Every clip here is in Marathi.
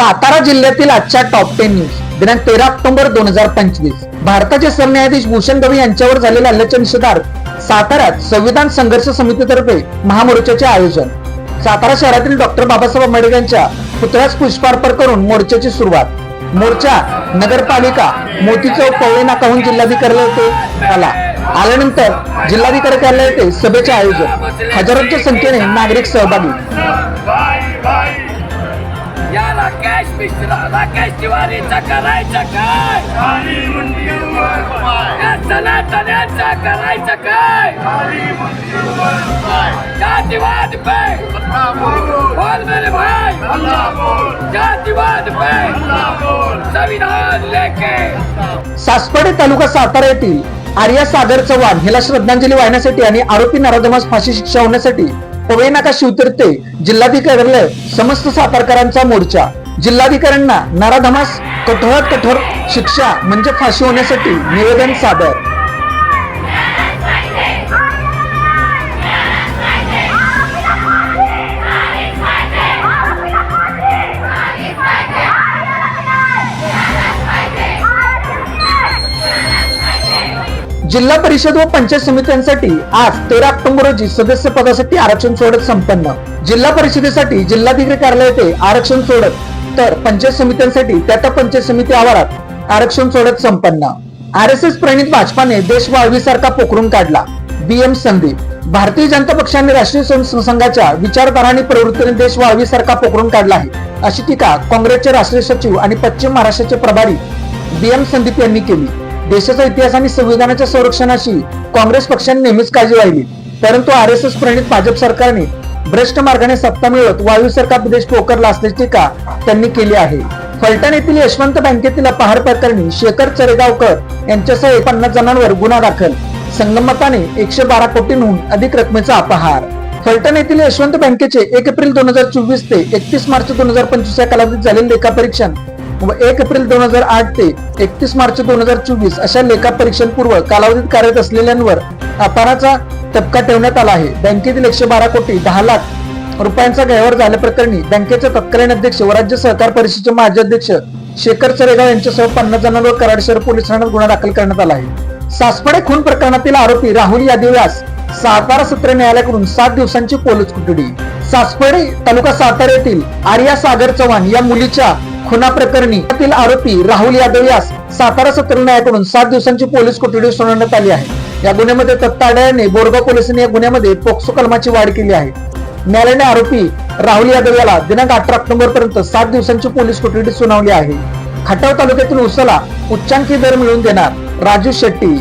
सातारा जिल्ह्यातील आजच्या टॉप टेन न्यूज दिनांक तेरा ऑक्टोबर दोन हजार पंचवीस. भारताचे सरन्यायाधीश भूषण गवई यांच्यावर झालेल्या हल्ल्याच्या निषेधार्थ साताऱ्यात संविधान संघर्ष समितीतर्फे महामोर्चाचे आयोजन. सातारा शहरातील डॉक्टर बाबासाहेब आंबेडकर यांच्या पुतळ्यास पुष्पार्पण करून मोर्चाची सुरुवात. मोर्चा नगरपालिका मोती चौक पवळे नाकाहून जिल्हाधिकारी येथे आला. आल्यानंतर जिल्हाधिकारी कार्यालय येथे सभेचे आयोजन. हजारोंच्या संख्येने नागरिक सहभागी. राकेश मिश्रा राकेश तिवारीचा करायचं काय या सनातन्यांचा करायचं काय जातीवाद पे! बोल. मेरे भाई! जातीवाद पे! संविधान लेके! सासपडे तालुका सातारा येथील आर्या सागर चव्हाण हिला श्रद्धांजली वाहण्यासाठी आणि आरोपी नराधमास फाशी शिक्षा होण्यासाठी पवईनाका शिवतीर्थे जिल्हाधिकाऱ्यालय समस्त सातारकरांचा मोर्चा. जिल्हाधिकाऱ्यांना नराधमास कठोरात कठोर शिक्षा म्हणजे फाशी होण्यासाठी निवेदन सादर. जिल्हा परिषद व पंचायत समित्यांसाठी आज तेरा ऑक्टोबर रोजी सदस्य पदासाठी आरक्षण सोडत संपन्न. जिल्हा परिषदेसाठी जिल्हाधिकारी कार्यालय येथे आरक्षण सोडत तर पंचायत समित्यांसाठी त्या त्या पंचायत समिती आवारात आरक्षण सोडत संपन्न. आर एस एस प्रणित भाजपाने देश वाळवीसारखा पोखरून काढला. बीएम संदीप भारतीय जनता पक्षाने राष्ट्रीय स्वयंसेवक संघाच्या विचारधारा आणि प्रवृत्तीने देश वाळवीसारखा पोखरून काढला आहे अशी टीका काँग्रेसचे राष्ट्रीय सचिव आणि पश्चिम महाराष्ट्राचे प्रभारी बीएम संदीप यांनी केली. देशाचा इतिहास आणि संविधानाच्या संरक्षणाशी काँग्रेस पक्षाने नेहमीच काळजी वाहिली परंतु आर एस एस प्रणित भाजप सरकारने भ्रष्ट मार्गाने सत्ता मिळवत वायूसारखा प्रदेश पोकरला असल्याची टीका त्यांनी केली आहे. फलटण येथील यशवंत बँकेतील अपहार प्रकरणी शेखर चरेगावकर यांच्यासह पन्नास जणांवर गुन्हा दाखल. संगमताने एकशे बारा कोटींहून अधिक रकमेचा अपहार. फलटण येथील यशवंत बँकेचे एक एप्रिल दोन हजार चोवीस ते एकतीस मार्च दोन हजार पंचवीस या कालावधीत झालेले लेखापरीक्षण व एक एप्रिल दोन हजार आठ ते एकतीस मार्च दोन हजार चोवीस अशा लेखा पूर्व कालावधीत कार्यरत असलेल्यांवर अपाराचा तपका ठेवण्यात आला आहे. बँकेतील एकशे बारा कोटी दहा लाख रुपयांचा व्यवहार झाल्याप्रकरणी बँकेचे तत्कालीन अध्यक्ष व राज्य सहकार परिषदेचे माजी अध्यक्ष शेखर चरेगाव यांच्यासह पन्नास जणांवर कराड शहर पोलीस ठाण्यात गुन्हा दाखल करण्यात आला आहे. सासपडे खून प्रकरणातील आरोपी राहुल यादव यास सातारा सत्र न्यायालयाकडून सात दिवसांची पोलीस कोठडी. सासपडे तालुका सातारा येथील आर्या सागर चव्हाण या मुलीच्या खुना प्रकरणी यातील आरोपी राहुल यादव यास सातारा सत्र न्यायाकडून सात दिवसांची पोलीस कोठडी सुनावण्यात आली आहे. या गुन्ह्यामध्ये तत्ताड्याने बोरगाव पोलिसांनी या गुन्ह्यामध्ये पोक्सो कलमाची वाढ केली आहे. न्यायालयाने आरोपी राहुल यादव याला दिनांक अठरा ऑक्टोबर पर्यंत सात दिवसांची पोलीस कोठडी सुनावली आहे. खटाव तालुक्यातील ऊसाला उच्चांकी दर मिळवून देणार राजू शेट्टी.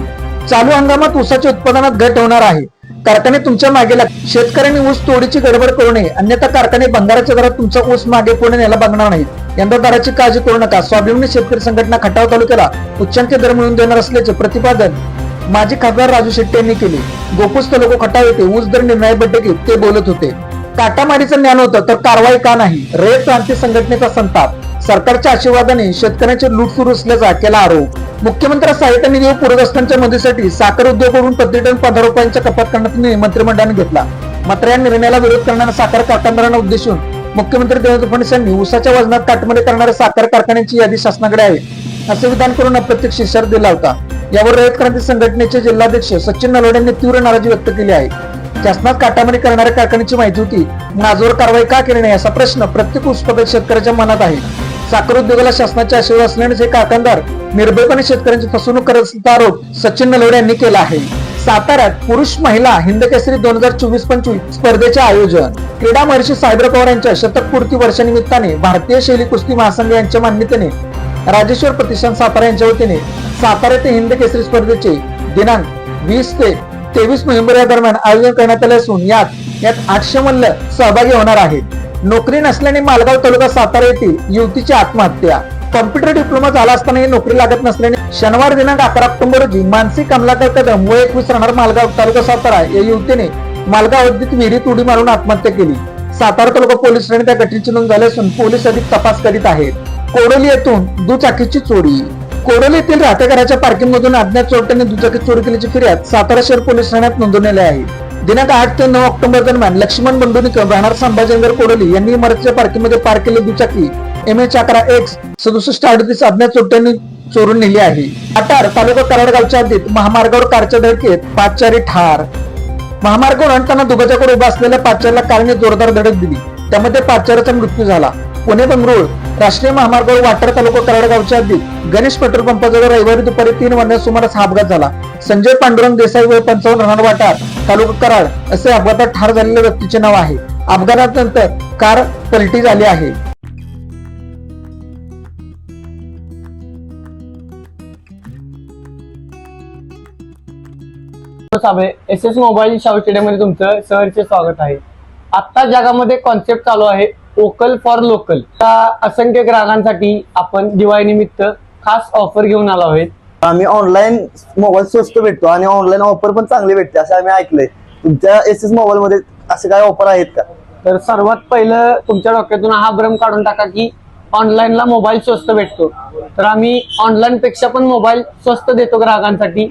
चालू हंगामात ऊसाच्या उत्पादनात घट होणार आहे. कारखाने तुमच्या मागे शेतकऱ्यांनी ऊस तोडीची गडबड करू नये. अन्यथा कारखाने बंगाराच्या दरात तुमचा ऊस मागे पुढे न्यायला बघणार नाहीत. यंदा दराची काळजी करू नका. स्वाभिमानी शेतकरी संघटना खटाव तालुक्याला उच्चांकी दर मिळवून देणार असल्याचे प्रतिपादन माजी खासदार राजू शेट्टी यांनी केले. गोकुस तालुका खटाव येथे ऊस दर निर्णय बैठकीत ते बोलत होते. काटामारीचं ज्ञान होतं तर कारवाई का नाही? रयत क्रांती संघटनेचा संताप. सरकारच्या आशीर्वादाने शेतकऱ्यांची लूट सुरू असल्याचा केला आरोप. मुख्यमंत्री सहायता निधी पूरग्रस्तांच्या मदतीसाठी साखर उद्योगाकडून प्रति टन पंधरा रुपयांच्या कपात करण्याचा निर्णय मंत्रिमंडळाने घेतला. मात्र या निर्णयाला विरोध करणाऱ्या साखर कारखानदारांना उद्देशून मुख्यमंत्री देवेंद्र फडणवीस यांनी उसाच्या वजनात काटमध्ये करणाऱ्या साखर कारखान्यांची यादी शासनाकडे आहे. असे विधान करून अप्रत्यक्ष इशारा दिला होता. यावर रयत क्रांती संघटनेचे जिल्हाध्यक्ष सचिन नलवडे यांनी तीव्र नाराजी व्यक्त केली आहे. शासनात काटामध्ये करणाऱ्या कारखान्याची माहिती होती मग आजवर कारवाई का केली नाही असा प्रश्न प्रत्येक उत्पादक शेतकऱ्याच्या मनात आहे. साखर उद्योगाला शासनाचे आशीर्वाद असल्याने हे कारखानदार निर्भयपणे शेतकऱ्यांची फसवणूक करत असल्याचा आरोप सचिन नलोडे यांनी केला आहे. साताऱ्यात पुरुष महिला हिंदकेसरी दोन हजार चोवीस पंचवीस स्पर्धेचे आयोजन. क्रीडा महर्षी साहेबराव पवार यांच्या शतकपूर्ती वर्षानिमित्ताने भारतीय शैली कुस्ती महासंघ यांच्या मान्यतेने राजेश्वर प्रतिष्ठान सातारा यांच्या वतीने सातारा ते हिंद केसरी स्पर्धेचे दिनांक वीस ते तेवीस नोव्हेंबर या दरम्यान आयोजन करण्यात आले असून यात यात आठशे मल्ल सहभागी होणार आहेत. नोकरी नसल्याने मालगाव तालुका सातारा येथील युवतीची आत्महत्या. कॉम्प्युटर डिप्लोमा झाला असतानाही नोकरी लागत नसल्याने शनिवार दिनांक अकरा ऑक्टोबर रोजी मानसी कमलाकर कदम व एकवीस राहणार मालगाव तालुका सातारा या युवतीने मालगाव हद्दीत विहिरीत उडी मारून आत्महत्या केली. सातारा तालुका पोलीस ठाणे त्या घटनेची नोंद झाली असून पोलीस अधिक तपास करीत आहेत. कोडोली येथून दुचाकीची चोरी. कोडोली येथील राहत्या घराच्या पार्किंग मधून अज्ञात चोरट्याने दुचाकी चोरी केल्याची फिर्याद सातारा शहर पोलीस ठाण्यात नोंदवलेली आहे. दिनांक आठ ते नऊ ऑक्टोबर दरम्यान लक्ष्मण बंडुनीकर राहणार संभाजीनगर कोडोली. यांनी इमारतीच्या पार्किंगमध्ये पार्क केलेली दुचाकी. एम एच अकरा एक्स सदुसष्ट अडतीस अज्ञात चोरट्यांनी चोरून नेली आहे. अटार तालुका कराडगावच्या हद्दीत महामार्गावर कारच्या धडकेत पाचचारी ठार. महामार्गावर आणताना दुभाच्याकडे उभा असलेल्या पाचचारीला कारने जोरदार धडक दिली. त्यामध्ये पाचचाऱ्याचा मृत्यू झाला. पुणे बंगळूर राष्ट्रीय महामार्गावर वाटर तालुका कराड गावच्या हद्दीत गणेश पेट्रोल पंपाजवळ रविवारी दुपारी तीन वाजण्यास सुमारास हा अपघात झाला. संजय पांडुरंग देसाई वय पंचावन्न राहणार वाटा तालुका कराड असे अपघातात ठार झालेल्या व्यक्तीचे नाव आहे. अपघातानंतर कार पलटी झाली आहे. एस एस मोबाईल शाहू स्टेडियममध्ये तुमचं सहरचे स्वागत आहे. आता जगामध्ये कॉन्सेप्ट चालू आहे वोकल फॉर लोकल असंख्य ग्राहकांसाठी आपण दिवाळी निमित्त खास ऑफर घेऊन आलो आहोत. आम्ही ऑनलाईन मोबाईल स्वस्त भेटतो आणि ऑनलाईन ऑफर पण चांगली भेटते असं आम्ही ऐकलंय. तुमच्या एस एस मोबाईल मध्ये असे काय ऑफर आहेत का? तर सर्वात पहिलं तुमच्या डोक्यातून हा भ्रम काढून टाका की ऑनलाईनला मोबाईल स्वस्त भेटतो. तर आम्ही ऑनलाईन पेक्षा पण मोबाईल स्वस्त देतो ग्राहकांसाठी.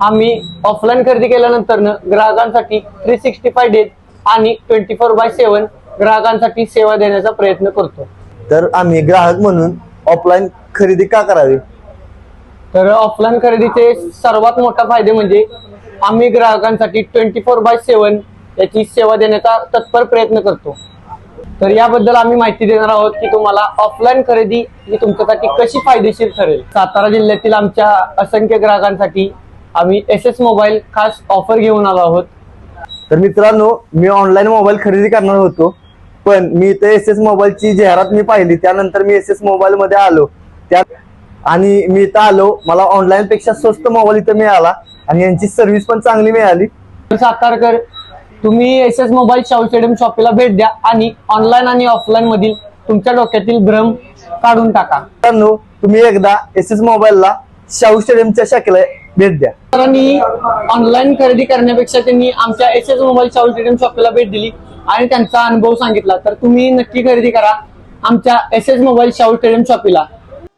आम्ही ऑफलाईन खरेदी केल्यानंतर ग्राहकांसाठी थ्री सिक्स्टी फाय डेज आणि ट्वेंटी फोर बाय सेव्हन ग्राहकांसाठी सेवा देण्याचा प्रयत्न करतो. तर आम्ही ग्राहक म्हणून ऑफलाईन खरेदी का करावी? तर ऑफलाईन खरेदीचे सर्वात मोठा फायदे म्हणजे आम्ही ग्राहकांसाठी ट्वेंटी फोर बाय सेवन याची सेवा देण्याचा तत्पर प्रयत्न करतो. तर याबद्दल आम्ही माहिती देणार आहोत की तुम्हाला ऑफलाईन खरेदी ही तुमच्यासाठी कशी फायदेशीर ठरेल. सातारा जिल्ह्यातील आमच्या असंख्य ग्राहकांसाठी आम्ही एस एस मोबाईल खास ऑफर घेऊन आलो आहोत. तर मित्रांनो मी ऑनलाईन मोबाईल खरेदी करणार होतो पण मी इथे एस एस मोबाईलची जाहिरात मी पाहिली त्यानंतर मी एस एस मोबाईल मध्ये आलो. त्या आणि मी इथं आलो. मला ऑनलाईन पेक्षा स्वस्त मोबाईल इथं मिळाला. आणि यांची सर्व्हिस पण चांगली मिळाली. तर सातारकर तुम्ही S S mobile Shahu stadium शॉपीला भेट द्या आणि ऑनलाईन आणि ऑफलाईन मधील तुमच्या डोक्यातील भ्रम काढून टाका. मित्रांनो तुम्ही एकदा एस एस मोबाईलला शाहू स्टेडियमच्या शाखेला भेट द्या. सरांनी ऑनलाईन खरेदी करण्यापेक्षा त्यांनी आमच्या S S mobile Shahu stadium शॉपला भेट दिली आणि त्यांचा अनुभव सांगितला. तर तुम्ही नक्की खरेदी करा आमच्या S S mobile Shahu stadium शॉपीला